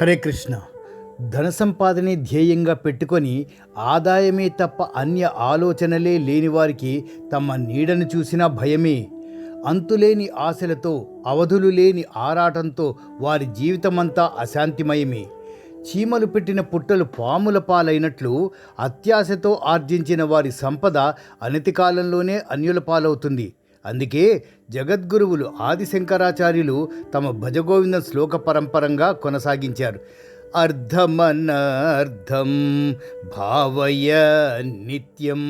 హరే కృష్ణ. ధన సంపాదనే ధ్యేయంగా పెట్టుకొని ఆదాయమే తప్ప అన్య ఆలోచనలే లేని వారికి తమ నీడను చూసినా భయమే. అంతులేని ఆశలతో అవధులు లేని ఆరాటంతో వారి జీవితమంతా అశాంతిమయమే. చీమలు పెట్టిన పుట్టలు పాముల పాలైనట్లు అత్యాశతో ఆర్జించిన వారి సంపద అనతి కాలంలోనే అన్యుల పాలవుతుంది. అందుకే జగద్గురువులు ఆదిశంకరాచార్యులు తమ భజగోవింద శ్లోక పరంపరంగా కొనసాగించారు. అర్ధమనర్థం భావయ నిత్యం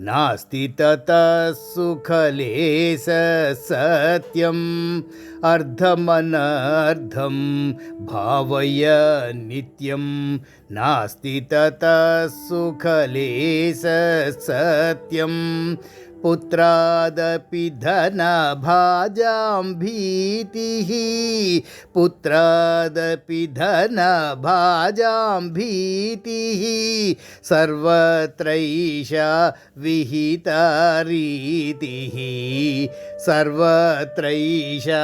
నాస్తి సుఖలేశ సత్యం. అర్ధమనర్థం భావయ నిత్యం నాస్తి సుఖలేశ సత్యం. पुत्रादपि धनभाजां भीतिः पुत्रादपि धनभाजां भीतिः सर्वत्रैषा विहिता रीतिः सर्वत्रैषा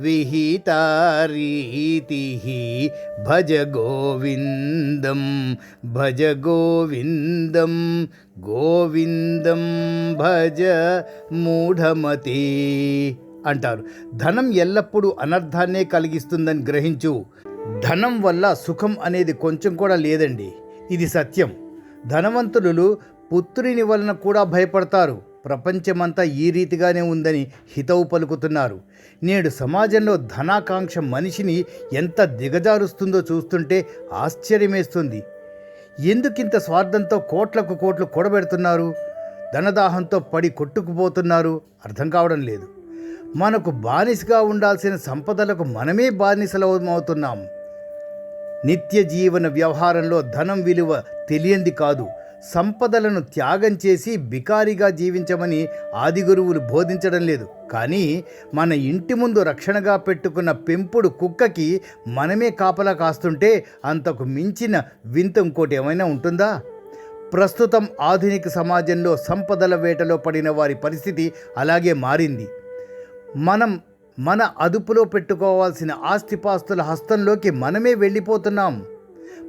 विहिता रीतिः भज गोविन्दं भज गोविन्दं గోవిందం భజ మూఢమతి అంటారు. ధనం ఎల్లప్పుడూ అనర్థాన్నే కలిగిస్తుందని గ్రహించు. ధనం వల్ల సుఖం అనేది కొంచెం కూడా లేదండి. ఇది సత్యం. ధనవంతులు పుత్రుని వలన కూడా భయపడతారు. ప్రపంచమంతా ఈ రీతిగానే ఉందని హితవు పలుకుతున్నారు. నేడు సమాజంలో ధనాకాంక్ష మనిషిని ఎంత దిగజారుస్తుందో చూస్తుంటే ఆశ్చర్యమేస్తుంది. ఎందుకింత స్వార్థంతో కోట్లకు కోట్లు కూడబెడుతున్నారు? ధనదాహంతో పడి కొట్టుకుపోతున్నారు? అర్థం కావడం లేదు. మనకు బానిసగా ఉండాల్సిన సంపదలకు మనమే బానిసలవుతున్నాం నిత్య జీవన వ్యవహారంలో ధనం విలువ తెలియంది కాదు. సంపదలను త్యాగం చేసి బికారిగా జీవించమని ఆది గురువులు బోధించడం లేదు. కానీ మన ఇంటి ముందు రక్షణగా పెట్టుకున్న పెంపుడు కుక్కకి మనమే కాపలా కాస్తుంటే అంతకు మించిన వింత ఇంకోటి ఏమైనా ఉంటుందా? ప్రస్తుతం ఆధునిక సమాజంలో సంపదల వేటలో పడిన వారి పరిస్థితి అలాగే మారింది. మనం మన అదుపులో పెట్టుకోవాల్సిన ఆస్తిపాస్తుల హస్తంలోకి మనమే వెళ్ళిపోతున్నాం.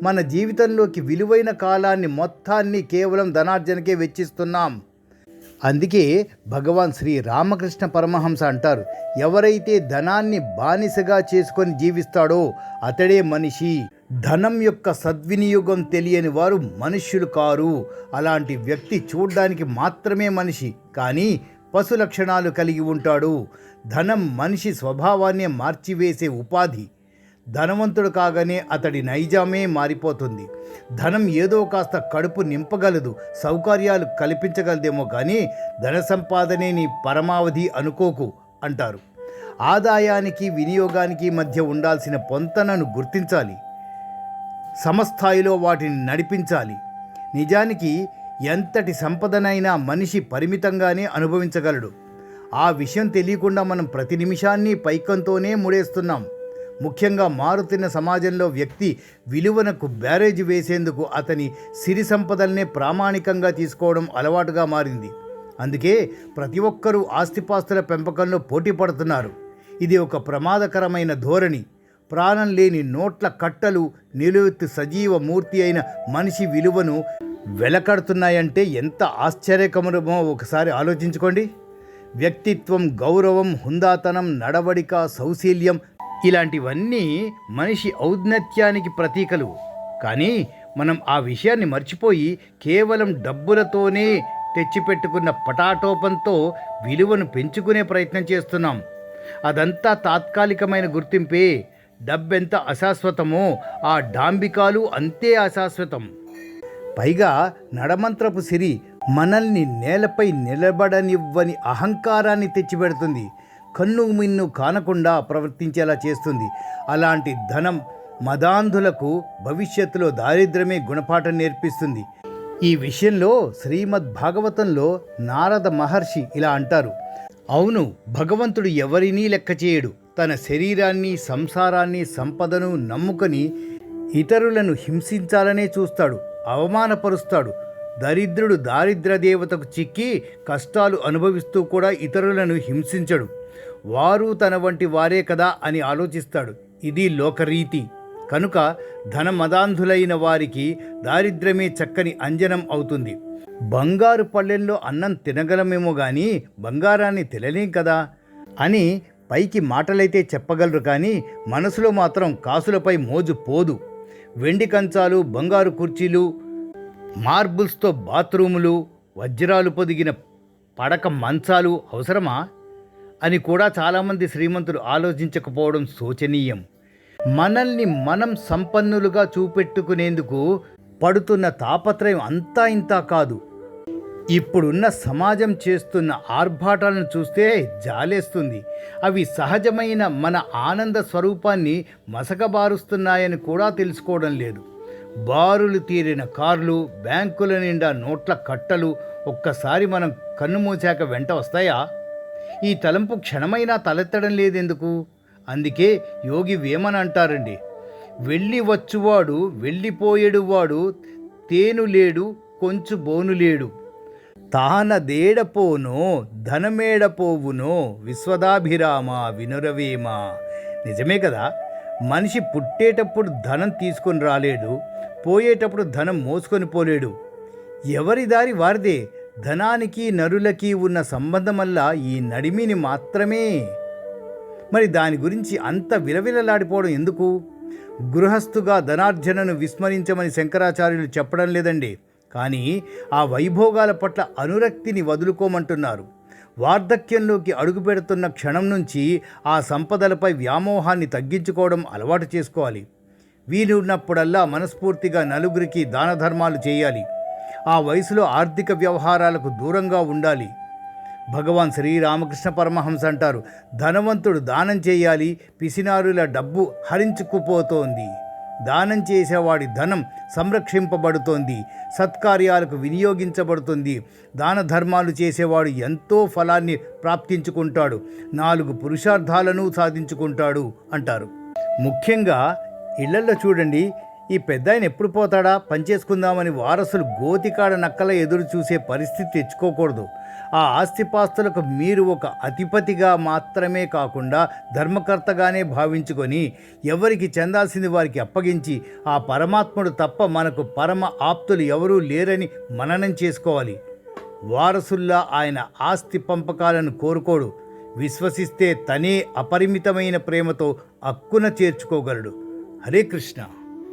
మన జీవితంలోకి విలువైన కాలాన్ని మొత్తాన్ని కేవలం ధనార్జనకే వెచ్చిస్తున్నాం. అందుకే భగవాన్ శ్రీ రామకృష్ణ పరమహంస అంటారు ఎవరైతే ధనాన్ని బానిసగా చేసుకొని జీవిస్తాడో అతడే మనిషి. ధనం యొక్క సద్వినియోగం తెలియని వారు మనుష్యులు కారు. అలాంటి వ్యక్తి చూడ్డానికి మాత్రమే మనిషి కానీ పశు లక్షణాలు కలిగి ఉంటాడు. ధనం మనిషి స్వభావాన్ని మార్చివేసే ఉపాధి ధనవంతుడు కాగానే అతడి నైజామే మారిపోతుంది. ధనం ఏదో కాస్త కడుపు నింపగలదు సౌకర్యాలు కల్పించగలదేమో కానీ ధన సంపాదనే నీ పరమావధి అనుకోకు అంటారు. ఆదాయానికి వినియోగానికి మధ్య ఉండాల్సిన పొంతనను గుర్తించాలి. సమస్థాయిలో వాటిని నడిపించాలి. నిజానికి ఎంతటి సంపదనైనా మనిషి పరిమితంగానే అనుభవించగలడు. ఆ విషయం తెలియకుండా మనం ప్రతి నిమిషాన్ని పైకంతోనే ముడేస్తున్నాం. ముఖ్యంగా మారుతున్న సమాజంలో వ్యక్తి విలువనకు బ్యారేజ్ వేసేందుకు అతని సిరి సంపదల్నే ప్రామాణికంగా తీసుకోవడం అలవాటుగా మారింది. అందుకే ప్రతి ఒక్కరూ ఆస్తిపాస్తుల పెంపకంలో పోటీ పడుతున్నారు. ఇది ఒక ప్రమాదకరమైన ధోరణి. ప్రాణం లేని నోట్ల కట్టలు నిలువెత్తు సజీవ మూర్తి అయిన మనిషి విలువను వెలకడుతున్నాయంటే ఎంత ఆశ్చర్యకరమో ఒకసారి ఆలోచించుకోండి. వ్యక్తిత్వం గౌరవం హుందాతనం నడవడిక సౌశీల్యం ఇలాంటివన్నీ మనిషి ఔన్నత్యానికి ప్రతీకలు. కానీ మనం ఆ విషయాన్ని మర్చిపోయి కేవలం డబ్బులతోనే తెచ్చిపెట్టుకున్న పటాటోపంతో విలువను పెంచుకునే ప్రయత్నం చేస్తున్నాం. అదంతా తాత్కాలికమైన గుర్తింపే. డబ్బెంత అశాశ్వతమో ఆ డాంబికాలు అంతే అశాశ్వతం. పైగా నడమంత్రపు సిరి మనల్ని నేలపై నిలబడనివ్వని అహంకారాన్ని తెచ్చిపెడుతుంది. కన్ను మిన్ను కానకుండా ప్రవర్తించేలా చేస్తుంది. అలాంటి ధనం మదాంధులకు భవిష్యత్తులో దారిద్ర్యమే గుణపాఠం నేర్పిస్తుంది. ఈ విషయంలో శ్రీమద్ భాగవతంలో నారద మహర్షి ఇలా అంటారు. అవును భగవంతుడు ఎవరినీ లెక్క చేయడు. తన శరీరాన్ని సంసారాన్ని సంపదను నమ్ముకొని ఇతరులను హింసించాలనే చూస్తాడు అవమానపరుస్తాడు. దరిద్రుడు దారిద్ర దేవతకు చిక్కి కష్టాలు అనుభవిస్తూ కూడా ఇతరులను హింసించడు. వారు తన వంటి వారే కదా అని ఆలోచిస్తాడు. ఇది లోకరీతి. కనుక ధనమదాంధులైన వారికి దారిద్ర్యమే చక్కని అంజనం అవుతుంది. బంగారు పల్లెల్లో అన్నం తినగలమేమో కానీ బంగారాన్ని తినలేం కదా? అని పైకి మాటలైతే చెప్పగలరు కానీ మనసులో మాత్రం కాసులపై మోజు పోదు. వెండి కంచాలు బంగారు కుర్చీలు మార్బుల్స్తో బాత్రూములు వజ్రాలు పొదిగిన పడక మంచాలు అవసరమా? అని కూడా చాలామంది శ్రీమంతులు ఆలోచించకపోవడం శోచనీయం. మనల్ని మనం సంపన్నులుగా చూపెట్టుకునేందుకు పడుతున్న తాపత్రయం అంతా ఇంతా కాదు. ఇప్పుడున్న సమాజం చేస్తున్న ఆర్భాటాలను చూస్తే జాలేస్తుంది. అవి సహజమైన మన ఆనంద స్వరూపాన్ని మసకబారుస్తున్నాయని కూడా తెలుసుకోవడం లేదు. బారులు తీరిన కార్లు బ్యాంకుల నిండా నోట్ల కట్టలు ఒక్కసారి మనం కన్ను మూసాక వెంట వస్తాయా? ఈ తలంపు క్షణమైనా తలెత్తడం లేదెందుకు? అందుకే యోగి వేమన అంటారండి వెళ్ళి వచ్చువాడు వెళ్ళిపోయేడువాడు తేను లేడు కొంచు బోను లేడు. తానదేడపోనో ధనమేడపోవునో విశ్వదాభిరామ వినురవేమ. నిజమే కదా మనిషి పుట్టేటప్పుడు ధనం తీసుకొని రాలేడు పోయేటప్పుడు ధనం మోసుకొని పోలేడు. ఎవరి దారి వారిదే. ధనానికి నరులకి ఉన్న సంబంధం వల్ల ఈ నడిమిని మాత్రమే. మరి దాని గురించి అంత విలవిలలాడిపోవడం ఎందుకు? గృహస్థుగా ధనార్జనను విస్మరించమని శంకరాచార్యులు చెప్పడం లేదండి. కానీ ఆ వైభోగాల పట్ల అనురక్తిని వదులుకోమంటున్నారు. వార్ధక్యంలోకి అడుగుపెడుతున్న క్షణం నుంచి ఆ సంపదలపై వ్యామోహాన్ని తగ్గించుకోవడం అలవాటు చేసుకోవాలి. వీలున్నప్పుడల్లా మనస్ఫూర్తిగా నలుగురికి దాన ధర్మాలు చేయాలి. ఆ వయసులో ఆర్థిక వ్యవహారాలకు దూరంగా ఉండాలి. భగవాన్ శ్రీరామకృష్ణ పరమహంస అంటారు ధనవంతుడు దానం చేయాలి పిసినారుల డబ్బు హరించుకుపోతోంది. దానం చేసేవాడి ధనం సంరక్షింపబడుతోంది సత్కార్యాలకు వినియోగించబడుతుంది. దాన ధర్మాలు చేసేవాడు ఎంతో ఫలాన్ని ప్రాప్తించుకుంటాడు నాలుగు పురుషార్థాలను సాధించుకుంటాడు అంటారు. ముఖ్యంగా ఇళ్ళల్లో చూడండి ఈ పెద్ద ఆయన ఎప్పుడు పోతాడా? పనిచేసుకుందామని వారసులు గోతికాడ నక్కల ఎదురు చూసే పరిస్థితి తెచ్చుకోకూడదు. ఆ ఆస్తిపాస్తులకు మీరు ఒక అధిపతిగా మాత్రమే కాకుండా ధర్మకర్తగానే భావించుకొని ఎవరికి చెందాల్సింది వారికి అప్పగించి ఆ పరమాత్ముడు తప్ప మనకు పరమ ఆప్తులు ఎవరూ లేరని మననం చేసుకోవాలి. వారసుల్లా ఆయన ఆస్తి పంపకాలను కోరుకోడు. విశ్వసిస్తే తనే అపరిమితమైన ప్రేమతో అక్కున చేర్చుకోగలడు. హరే కృష్ణ.